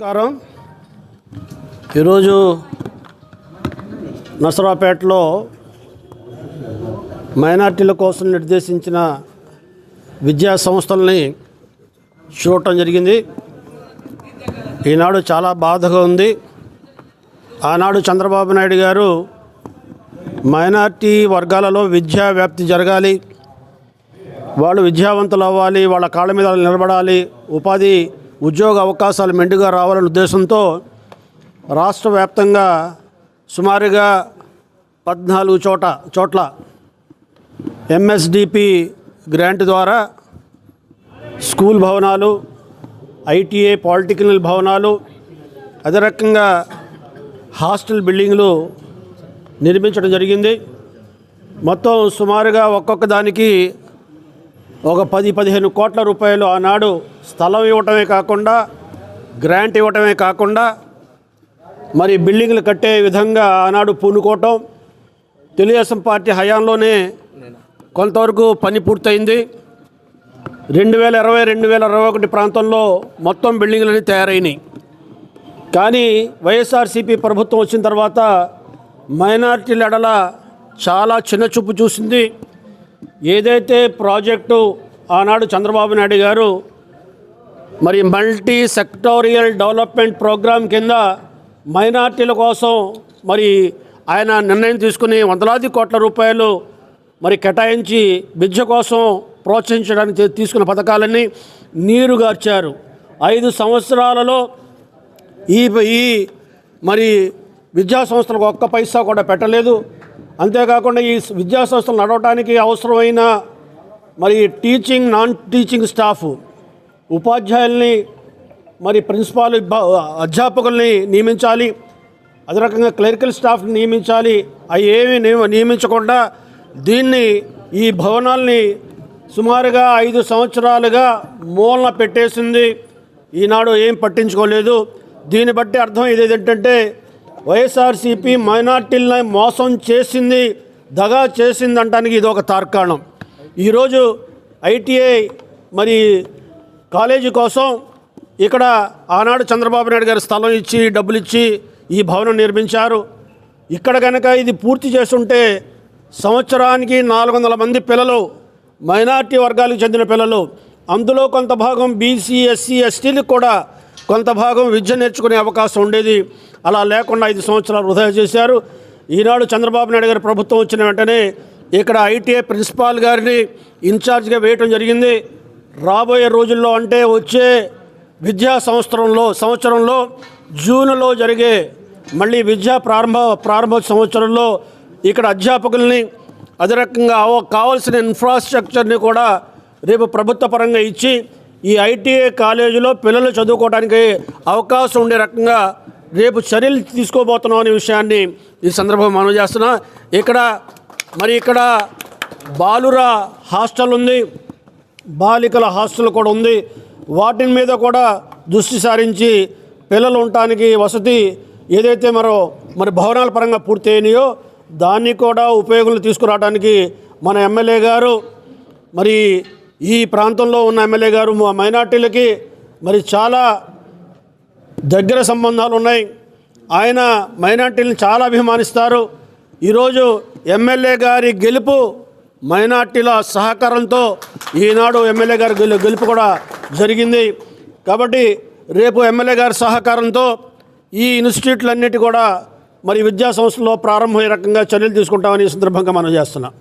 నమస్కారం. ఈరోజు నసరాపేటలో మైనార్టీల కోసం నిర్దేశించిన విద్యా సంస్థల్ని చూడటం జరిగింది. ఈనాడు చాలా బాధగా ఉంది. ఆనాడు చంద్రబాబు నాయుడు గారు మైనార్టీ వర్గాలలో విద్యా వ్యాప్తి జరగాలి వాళ్ళు విద్యావంతులు అవ్వాలి వాళ్ళ కాళ్ళ మీద నిలబడాలి ఉపాధి ఉద్యోగ అవకాశాలు మెండుగా రావాలనే ఉద్దేశంతో రాష్ట్ర వ్యాప్తంగా సుమారుగా పద్నాలుగు చోట చోట్ల ఎంఎస్డిపి గ్రాంట్ ద్వారా స్కూల్ భవనాలు ఐటీఐ పాలిటెక్నికల్ భవనాలు అదే రకంగా హాస్టల్ బిల్డింగ్లు నిర్మించడం జరిగింది. మొత్తం సుమారుగా ఒక్కొక్క దానికి ఒక పది పదిహేను కోట్ల రూపాయలు ఆనాడు స్థలం ఇవ్వటమే కాకుండా గ్రాంట్ ఇవ్వటమే కాకుండా మరి బిల్డింగ్లు కట్టే విధంగా ఆనాడు పూనుకోవటం తెలుగుదేశం పార్టీ హయాంలోనే కొంతవరకు పని పూర్తయింది. రెండు వేల ఇరవై రెండు వేల ఇరవై ఒకటి ప్రాంతంలో మొత్తం బిల్డింగ్లన్నీ తయారైనాయి. కానీ వైఎస్ఆర్సీపీ ప్రభుత్వం వచ్చిన తర్వాత మైనార్టీల ఎడల చాలా చిన్న చూపు చూసింది. ఏదైతే ప్రాజెక్టు ఆనాడు చంద్రబాబు నాయుడు గారు మరి మల్టీ సెక్టోరియల్ డెవలప్మెంట్ ప్రోగ్రాం కింద మైనార్టీల కోసం మరి ఆయన నిర్ణయం తీసుకుని వందలాది కోట్ల రూపాయలు మరి కేటాయించి విద్య కోసం ప్రోత్సహించడానికి తీసుకున్న పథకాలన్నీ నీరుగార్చారు ఐదు సంవత్సరాలలో ఈ ఈ మరి విద్యా సంస్థలకు ఒక్క పైసా కూడా పెట్టలేదు. అంతేకాకుండా ఈ విద్యా సంస్థలు నడవడానికి అవసరమైన మరి టీచింగ్ నాన్ టీచింగ్ స్టాఫ్ ఉపాధ్యాయుల్ని మరి ప్రిన్సిపాల్ అధ్యాపకుల్ని నియమించాలి. అదే రకంగా క్లరికల్ స్టాఫ్ని నియమించాలి. అవి ఏమి నియమించకుండా దీన్ని ఈ భవనాల్ని సుమారుగా ఐదు సంవత్సరాలుగా మూలన పెట్టేసింది. ఈనాడు ఏం పట్టించుకోలేదు. దీన్ని బట్టి అర్థం ఇది ఏంటంటే వైఎస్ఆర్సీపీ మైనార్టీలని మోసం చేసింది దగా చేసింది అంటానికి ఇది ఒక తార్కాణం. ఈరోజు ఐటీఐ మరి కాలేజీ కోసం ఇక్కడ ఆనాడు చంద్రబాబు నాయుడు గారు స్థలం ఇచ్చి డబ్బులు ఇచ్చి ఈ భవనం నిర్మించారు. ఇక్కడ కనుక ఇది పూర్తి చేస్తుంటే సంవత్సరానికి నాలుగు వందల మంది పిల్లలు మైనార్టీ వర్గాలకు చెందిన పిల్లలు అందులో కొంత భాగం బీసీ ఎస్సీ ఎస్టీలకు కూడా కొంత భాగం విద్య నేర్చుకునే అవకాశం ఉండేది. అలా లేకుండా ఐదు సంవత్సరాలు వృధా చేశారు. ఈనాడు చంద్రబాబు నాయుడు గారి ప్రభుత్వం వచ్చిన వెంటనే ఇక్కడ ఐటీఐ ప్రిన్సిపాల్ గారిని ఇన్ఛార్జ్గా వేయటం జరిగింది. రాబోయే రోజుల్లో అంటే వచ్చే విద్యా సంవత్సరంలో సంవత్సరంలో జూన్లో జరిగే మళ్ళీ విద్యా ప్రారంభ ప్రారంభ సంవత్సరంలో ఇక్కడ అధ్యాపకుల్ని అదే రకంగా కావాల్సిన ఇన్ఫ్రాస్ట్రక్చర్ని కూడా రేపు ప్రభుత్వ పరంగా ఇచ్చి ఈ ఐటీఐ కాలేజీలో పిల్లలు చదువుకోవడానికి అవకాశం ఉండే రకంగా రేపు చర్యలు తీసుకోబోతున్నాం అనే విషయాన్ని ఈ సందర్భంగా మనం చేస్తున్నా. ఇక్కడ మరి ఇక్కడ బాలుర హాస్టల్ ఉంది. బాలికల హాస్టల్ కూడా ఉంది. వాటి మీద కూడా దృష్టి సారించి పిల్లలు ఉండటానికి వసతి ఏదైతే మరో మరి భవనాల పరంగా పూర్తి అయినాయో దాన్ని కూడా ఉపయోగంలో తీసుకురావడానికి మన ఎమ్మెల్యే గారు మరి ఈ ప్రాంతంలో ఉన్న ఎమ్మెల్యే గారు మా మైనార్టీలకి మరి చాలా దగ్గర సంబంధాలు ఉన్నాయి. ఆయన మైనార్టీలను చాలా అభిమానిస్తారు. ఈరోజు ఎమ్మెల్యే గారి గెలుపు మైనార్టీల సహకారంతో ఈనాడు ఎమ్మెల్యే గారి గెలు గెలుపు కూడా జరిగింది. కాబట్టి రేపు ఎమ్మెల్యే గారి సహకారంతో ఈ ఇన్స్టిట్యూట్లన్నిటి కూడా మరి విద్యా సంస్థల్లో ప్రారంభమయ్యే రకంగా చర్యలు తీసుకుంటామని ఈ సందర్భంగా మనం చేస్తున్నాం.